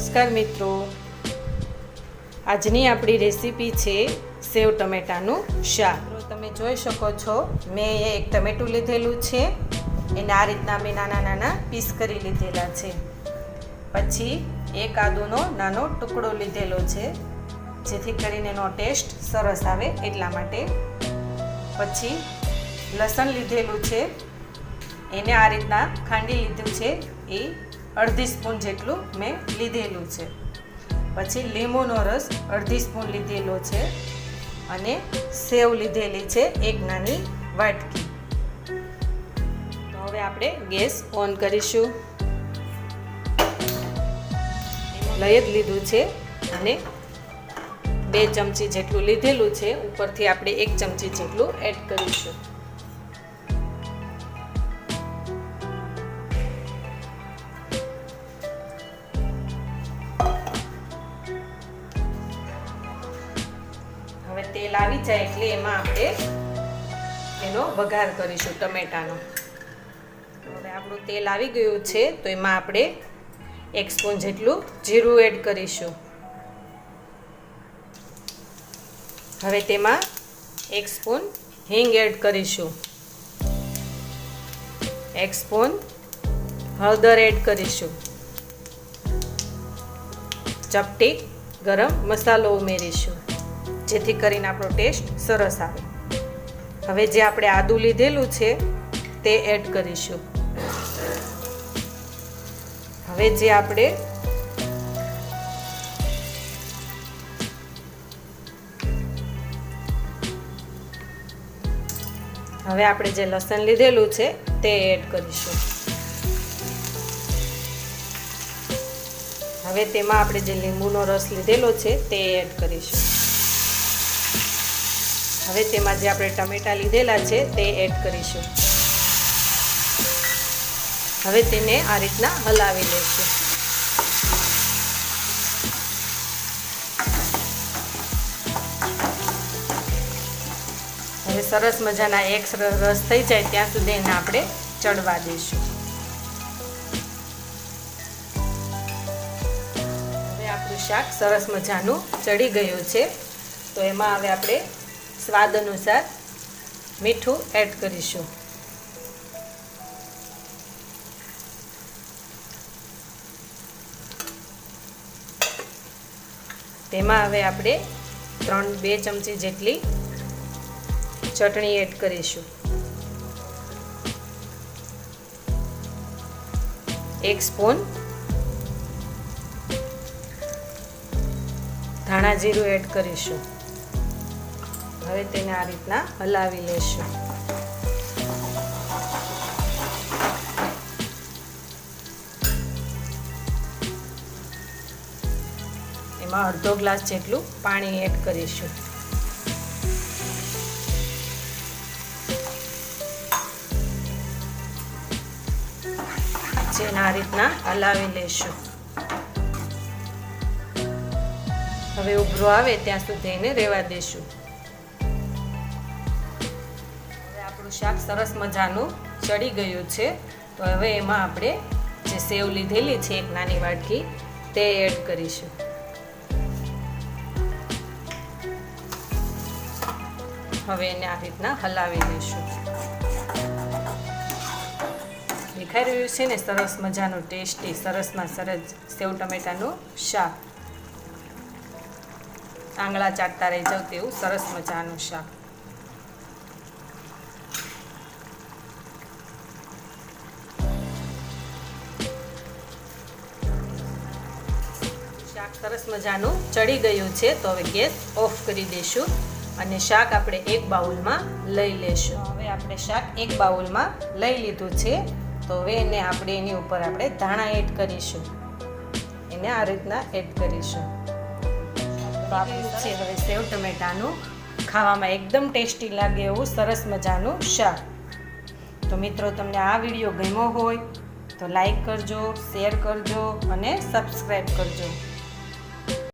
નમસ્કાર મિત્રો. આજની આપણી રેસીપી છે સેવ ટમેટાનું શાક. તમે જોઈ શકો છો, મેં એક ટમેટું લીધેલું છે. એને આ રીતના મેં નાના નાના પીસ કરી લીધેલા છે. પછી એક આદુનો નાનો ટુકડો લીધેલો છે, જેથી કરીને એનો ટેસ્ટ સરસ આવે એટલા માટે. પછી લસણ લીધેલું છે. એને આ રીતના ખાંડી લીધું છે. એ અડધી સ્પૂન જેટલું મેં લીધેલું છે. પછી લીંબુનો રસ અડધી સ્પૂન લીધેલો છે અને સેવ લીધેલી છે એક નાની વાટકી. તો હવે આપણે ગેસ ઓન કરીશું. લઈ જ લીધું છે અને બે ચમચી જેટલું લીધેલું છે. ઉપરથી આપણે એક ચમચી જેટલું એડ કરીશું. તેલ આવી જાય એટલે એમાં આપણે એનો વઘાર કરીશું ટમેટાનો. હવે આપણું તેલ આવી ગયું છે, તો એમાં આપણે એક સ્પૂન જેટલું જીરું એડ કરીશું. હવે તેમાં એક સ્પૂન હિંગ એડ કરીશું. એક સ્પૂન હળદર એડ કરીશું. ચપટી ગરમ મસાલો ઉમેરીશું. જેથી કરીને આપણો ટેસ્ટ સરસ આવે. હવે જે આપણે આદુ લીધેલું છે, તે એડ કરીશું. હવે જે આપણે હવે આપણે જે લસણ લીધેલું છે, તે એડ કરીશું. હવે તેમાં આપણે જે લીંબુનો રસ લીધેલો છે, તે એડ કરીશું. હવે તેમાં જે આપણે ટમેટા લીધેલા છે તે એડ કરીશું. હવે તેને આ રીતના હલાવી લઈશું. હવે સરસ મજાના એક રસ થઈ જાય ત્યાં સુધી એને આપણે ચડવા દઈશું. હવે આપણું શાક સરસ મજાનું ચડી ગયું છે. તો એમાં હવે આપણે સ્વાદ અનુસાર મીઠું એડ કરીશું. તેમાં હવે આપણે ત્રણ, બે ચમચી જેટલી ચટણી એડ કરીશું. એક સ્પૂન ધાણા જીરું એડ કરીશું. હવે તેને આ રીતના હલાવી લેશું. એમાં અડધો ગ્લાસ જેટલું પાણી એડ કરીશું. જેને આ રીતના હલાવી લેશું. હવે ઉભરો આવે ત્યાં સુધી એને રહેવા દેશું. આપણું શાક સરસ મજાનું ચડી ગયું છે. તો હવે એમાં આપણે જે સેવ લીધેલી છે એક નાની વાટકી, તે એડ કરીશું. હવે એને આ રીતના હલાવી દઈશું. દેખાઈ રહ્યું છે ને સરસ મજાનું ટેસ્ટી, સરસમાં સરસ સેવ ટમેટાનું શાક. આંગળા ચાટતા રહી જાવ તેવું સરસ મજાનું શાક. શાક સરસ મજાનું ચડી ગયું છે, તો હવે ગેસ ઓફ કરી દઈશું અને શાક આપણે એક બાઉલમાં લઈ લેશું. હવે આપણે શાક એક બાઉલમાં લઈ લીધું છે, તો હવે એને આપણે એની ઉપર આપણે ધાણા એડ કરીશું. એને આ રીતના એડ કરીશું. છે હવે સેવ ટમેટાનું ખાવામાં એકદમ ટેસ્ટી લાગે એવું સરસ મજાનું શાક. તો મિત્રો, તમને આ વીડિયો ગમ્યો હોય તો લાઈક કરજો, શેર કરજો અને સબસ્ક્રાઈબ કરજો.